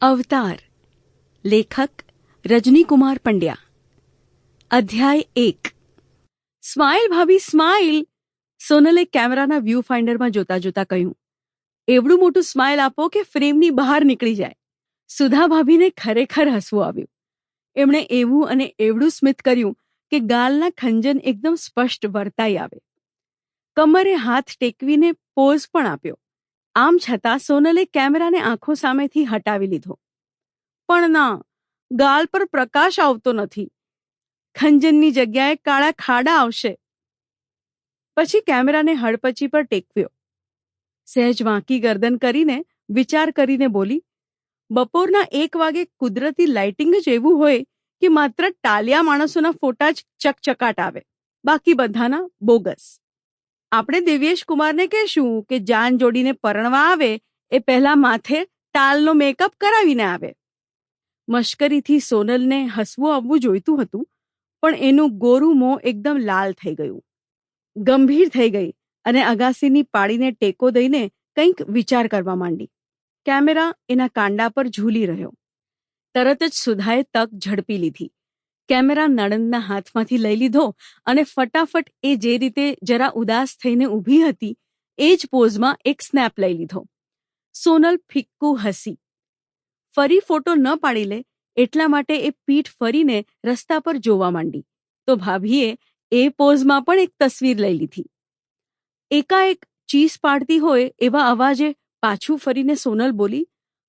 અવતાર લેખક રજનીકુમાર પંડ્યા અધ્યાય એક સ્માઇલ ભાભી સ્માઇલ સોનલે કેમેરાના વ્યૂ ફાઇન્ડરમાં જોતા જોતા કહ્યું એવડું મોટું સ્માઇલ આપો કે ફ્રેમની બહાર નીકળી જાય. સુધા ભાભીને ખરેખર હસવું આવ્યું. એમણે એવું અને એવડું સ્મિત કર્યું કે ગાલના ખંજન એકદમ સ્પષ્ટ વર્તાઈ આવે. કમરે હાથ ટેકવીને પોઝ પણ આપ્યો. આમ છતાં સોનલે કેમેરાને આંખો સામેથી હટાવી લીધો. પણ ના, ગાલ પર પ્રકાશ આવતો નથી. ખંજનની જગ્યાએ કાળા ખાડા આવશે. પછી કેમેરાને હડપચી પર ટેકવ્યો. સહેજ વાંકી ગરદન કરીને વિચાર કરીને બોલી, બપોરના એક વાગે કુદરતી લાઇટિંગ જ એવું હોય કે માત્ર ટાલિયા માણસોના ફોટા જ ચકચકાટ આવે. બાકી બધાના બોગસ. આપણે દેવ્યેશ કુમારને કહેશું કે જાન જોડીને પરણવા આવે એ પહેલા માથે ટાલનો મેકઅપ કરાવીને આવે. મશ્કરીથી સોનલને હસવું આવવું જોઈતું હતું, પણ એનું ગોરું મોં એકદમ લાલ થઈ ગયું. ગંભીર થઈ ગઈ અને અગાસીની પાડીને ટેકો દઈને કંઈક વિચાર કરવા માંડી. કેમેરા એના કાંડા પર ઝૂલી રહ્યો. તરત જ સુધાએ તક ઝડપી લીધી. કેમેરા નણંદના હાથમાંથી લઈ લીધો અને ફટાફટ એ જે રીતે જરા ઉદાસ થઈને ઊભી હતી, એ જ પોઝમાં એક સ્નેપ લઈ લીધો. સોનલ ફિક્કુ હસી. ફરી ફોટો ન પાડી લે, એટલા માટે એ પીઠ ફરીને રસ્તા પર જોવા માંડી. તો ભાભીએ એ પોઝમાં પણ એક તસવીર લઈ લીધી. એકાએક ચીસ પાડતી હોય એવા અવાજે પાછું ફરીને સોનલ બોલી,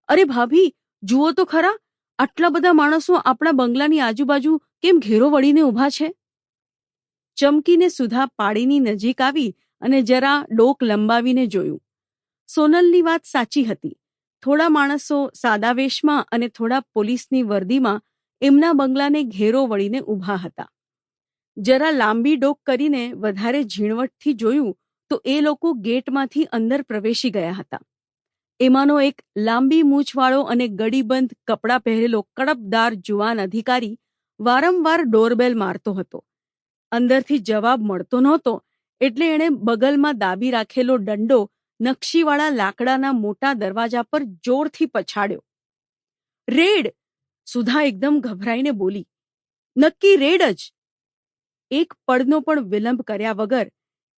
અરે ભાભી, જુઓ તો ખરા, આટલા બધા માણસો આપણા બંગલાની આજુબાજુ કેમ ઘેરો વળીને ઊભા છે? ચમકીને સુધા પાડીની નજીક આવી અને જરા ડોક લંબાવીને જોયું. સોનલની વાત સાચી હતી. થોડા માણસો સાદા વેશમાં અને થોડા પોલીસની વર્દીમાં એમના બંગલાને ઘેરો વળીને ઊભા હતા. જરા લાંબી ડોક કરીને વધારે ઝીણવટથી જોયું તો એ લોકો ગેટમાંથી અંદર પ્રવેશી ગયા હતા. એમાંનો એક લાંબી મૂછવાળો અને ગડીબંધ કપડાં પહેરેલો કડપદાર જુવાન અધિકારી વારંવાર ડોરબેલ મારતો હતો. અંદરથી જવાબ મળતો નહોતો, એટલે એણે બગલમાં દાબી રાખેલો દંડો નકશીવાળા લાકડાના મોટા દરવાજા પર જોરથી પછાડ્યો. રેડ! સુધા એકદમ ગભરાઈને બોલી. નક્કી રેડ જ. એક પળનો પણ વિલંબ કર્યા વગર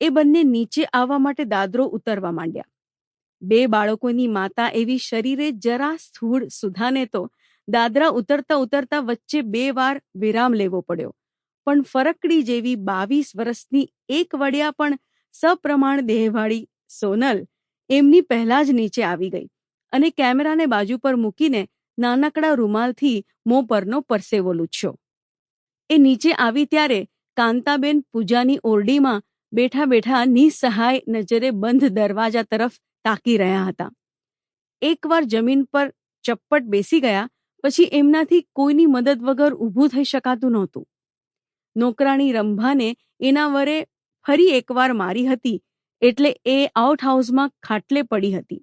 એ બંને નીચે આવવા માટે દાદરો ઉતરવા માંડ્યા. બે બાળકોની માતા એવી શરીરે જરા સ્થૂળ સુધાને તો દાદરા ઉતરતા ઉતરતા વચ્ચે બે વાર વિરામ લેવો પડ્યો. પણ ફરકડી જેવી બાવીસ વર્ષની એક વડિયા પણ સપ્રમાણ દેહવાળી સોનલ એમની પહેલા જ નીચે આવી ગઈ અને કેમેરાને બાજુ પર મૂકીને નાનકડા રૂમાલથી મોં પરનો પરસેવો લૂછ્યો. એ નીચે આવી ત્યારે કાંતાબેન પૂજાની ઓરડીમાં બેઠા બેઠા નિસહાય નજરે બંધ દરવાજા તરફ તાકી રહ્યા હતા. એકવાર જમીન પર ચપ્પટ બેસી ગયા પછી એમનાથી કોઈની મદદ વગર ઊભું થઈ શકાતું નહોતું. નોકરાણી રંભાને એના વરે ફરી એકવાર મારી હતી, એટલે એ આઉટ હાઉસમાં ખાટલે પડી હતી.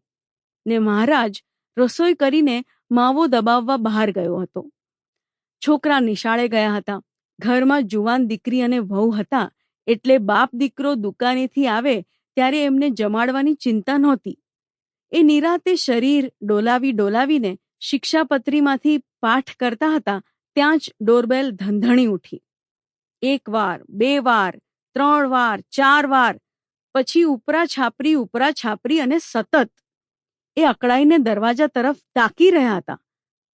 ને મહારાજ રસોઈ કરીને માવો દબાવવા બહાર ગયો હતો. છોકરા નિશાળે ગયા હતા. ઘરમાં જુવાન દીકરી અને વહુ હતા, એટલે બાપ દીકરો દુકાનેથી આવે ત્યારે એમને જમાડવાની ચિંતા નહોતી. એ નિરાતે શરીર ડોલાવી ડોલાવીને શિક્ષાપત્રીમાંથી પાઠ કરતા હતા, ત્યાં જ ડોરબેલ ધંધણી ઉઠી. એક વાર, બે વાર, ત્રણ વાર, ચાર વાર, પછી ઉપરા છાપરી ઉપરા છાપરી અને સતત. એ અકળાઈને દરવાજા તરફ તાકી રહ્યા હતા.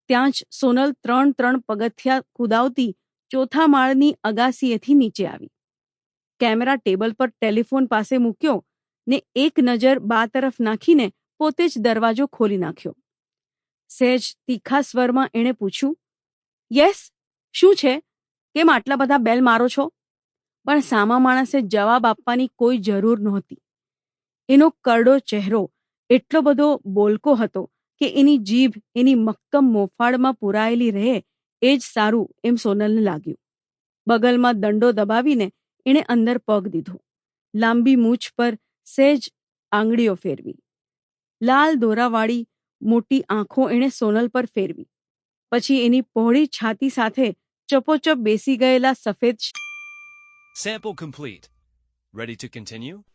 ત્યાં જ સોનલ ત્રણ ત્રણ પગથિયા કુદાવતી ચોથા માળની અગાસીએથી નીચે આવી. કેમેરા ટેબલ પર ટેલિફોન પાસે મૂક્યો ને એક નજર બા તરફ નાખીને પોતે જ દરવાજો ખોલી નાખ્યો. સહેજ તીખા સ્વરમાં એણે પૂછ્યું, યસ, શું છે? કેમ આટલા બધા બેલ મારો છો? પણ સામા માણસે જવાબ આપવાની કોઈ જરૂર નહોતી. એનો કરડો ચહેરો એટલો બધો બોલકો હતો કે એની જીભ એની મક્કમ મોફાળમાં પુરાયેલી રહે એ જ સારું એમ સોનલને લાગ્યું. બગલમાં દંડો દબાવીને એણે અંદર પગ દીધો. લાંબી મૂછ પર સહેજ આંગળીઓ ફેરવી. લાલ દોરાવાળી મોટી આંખો એણે સોનલ પર ફેરવી પછી એની પહોળી છાતી સાથે ચપોચપ બેસી ગયેલા સફેદ sample complete ready to continue?